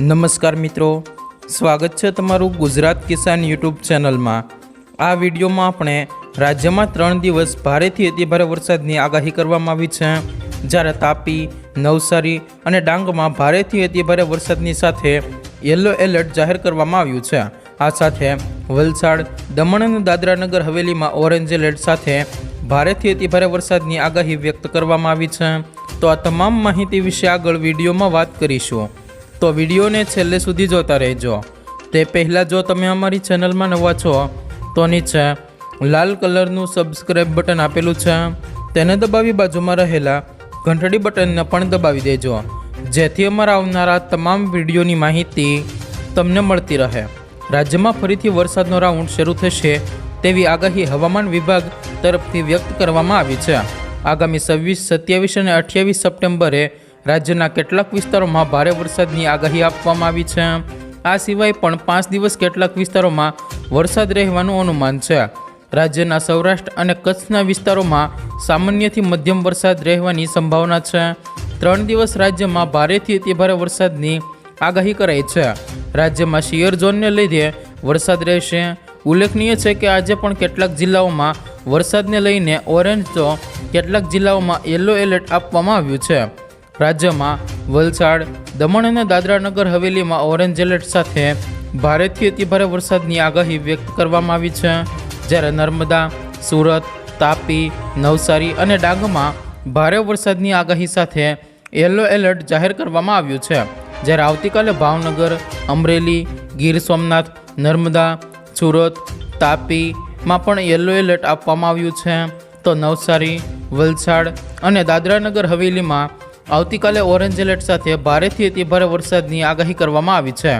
નમસ્કાર મિત્રો. સ્વાગત છે તમારું ગુજરાત કિસાન યુટ્યુબ ચેનલમાં. આ વિડીયોમાં આપણે રાજ્યમાં ત્રણ દિવસ ભારેથી અતિભારે વરસાદની આગાહી કરવામાં આવી છે. જ્યારે તાપી, નવસારી અને ડાંગમાં ભારેથી અતિભારે વરસાદની સાથે યલો એલર્ટ જાહેર કરવામાં આવ્યું છે. આ સાથે વલસાડ, દમણ અને દાદરાનગર હવેલીમાં ઓરેન્જ એલર્ટ સાથે ભારેથી અતિભારે વરસાદની આગાહી વ્યક્ત કરવામાં આવી છે. તો આ તમામ માહિતી વિશે આગળ વિડીયોમાં વાત કરીશું. તો વિડીયોને છેલ્લે સુધી જોતા રહેજો. તે પહેલાં જો તમે અમારી ચેનલમાં નવા છો, તો નીચે લાલ કલરનું સબસ્ક્રાઈબ બટન આપેલું છે. તેને દબાવી બાજુમાં રહેલા ઘંટડી બટનને પણ દબાવી દેજો, જેથી અમારા આવનારા તમામ વિડીયોની માહિતી તમને મળતી રહે. રાજ્યમાં ફરીથી વરસાદનો રાઉન્ડ શરૂ થશે તેવી આગાહી હવામાન વિભાગ તરફથી વ્યક્ત કરવામાં આવી છે. આગામી છવ્વીસ, સત્યાવીસ અને અઠ્યાવીસ સપ્ટેમ્બરે રાજ્યના કેટલાક વિસ્તારોમાં ભારે વરસાદની આગાહી આપવામાં આવી છે. આ સિવાય પણ પાંચ દિવસ કેટલાક વિસ્તારોમાં વરસાદ રહેવાનું અનુમાન છે. રાજ્યના સૌરાષ્ટ્ર અને કચ્છના વિસ્તારોમાં સામાન્યથી મધ્યમ વરસાદ રહેવાની સંભાવના છે. ત્રણ દિવસ રાજ્યમાં ભારેથી અતિભારે વરસાદની આગાહી કરાઈ છે. રાજ્યમાં શિયર ઝોનને લીધે વરસાદ રહેશે. ઉલ્લેખનીય છે કે આજે પણ કેટલાક જિલ્લાઓમાં વરસાદને લઈને ઓરેન્જ તો કેટલાક જિલ્લાઓમાં યલો એલર્ટ આપવામાં આવ્યું છે. રાજ્યમાં વલસાડ, દમણ અને દાદરાનગર હવેલીમાં ઓરેન્જ એલર્ટ સાથે ભારેથી અતિભારે વરસાદની આગાહી વ્યક્ત કરવામાં આવી છે. જ્યારે નર્મદા, સુરત, તાપી, નવસારી અને ડાંગમાં ભારે વરસાદની આગાહી સાથે યલો એલર્ટ જાહેર કરવામાં આવ્યું છે. જ્યારે આવતીકાલે ભાવનગર, અમરેલી, ગીર સોમનાથ, નર્મદા, સુરત, તાપીમાં પણ યલો એલર્ટ આપવામાં આવ્યું છે. તો નવસારી, વલસાડ અને દાદરાનગર હવેલીમાં આવતીકાલે ઓરેન્જ એલર્ટ સાથે ભારેથી અતિભારે વરસાદની આગાહી કરવામાં આવી છે.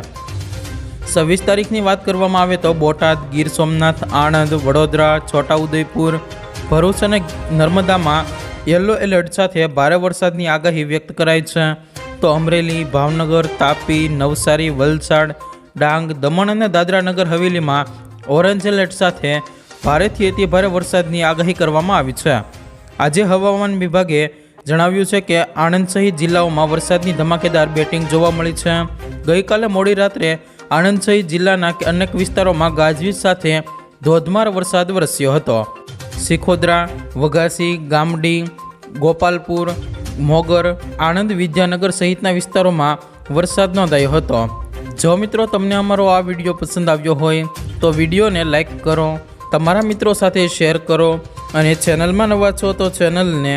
છવ્વીસ તારીખની વાત કરવામાં આવે તો બોટાદ, ગીર સોમનાથ, આણંદ, વડોદરા, છોટાઉદેપુર, ભરૂચ અને નર્મદામાં યલો એલર્ટ સાથે ભારે વરસાદની આગાહી વ્યક્ત કરાઈ છે. તો અમરેલી, ભાવનગર, તાપી, નવસારી, વલસાડ, ડાંગ, દમણ અને દાદરાનગર હવેલીમાં ઓરેન્જ એલર્ટ સાથે ભારેથી અતિભારે વરસાદની આગાહી કરવામાં આવી છે. આજે હવામાન વિભાગે જણાવ્યું છે કે આણંદ સહિત જિલ્લાઓમાં વરસાદની ધમાકેદાર બેટિંગ જોવા મળી છે. ગઈકાલે મોડી રાત્રે આણંદ સહિત જિલ્લાના અનેક વિસ્તારોમાં ગાજવીજ સાથે ધોધમાર વરસાદ વરસ્યો હતો. સિખોદરા વઘાસી, ગામડી, ગોપાલપુર, મોગર, આણંદ વિદ્યાનગર સહિતના વિસ્તારોમાં વરસાદ નોંધાયો હતો. જો મિત્રો તમને અમારો આ વીડિયો પસંદ આવ્યો હોય, તો વિડીયોને લાઈક કરો, તમારા મિત્રો સાથે શેર કરો અને ચેનલમાં નવા છો તો ચેનલને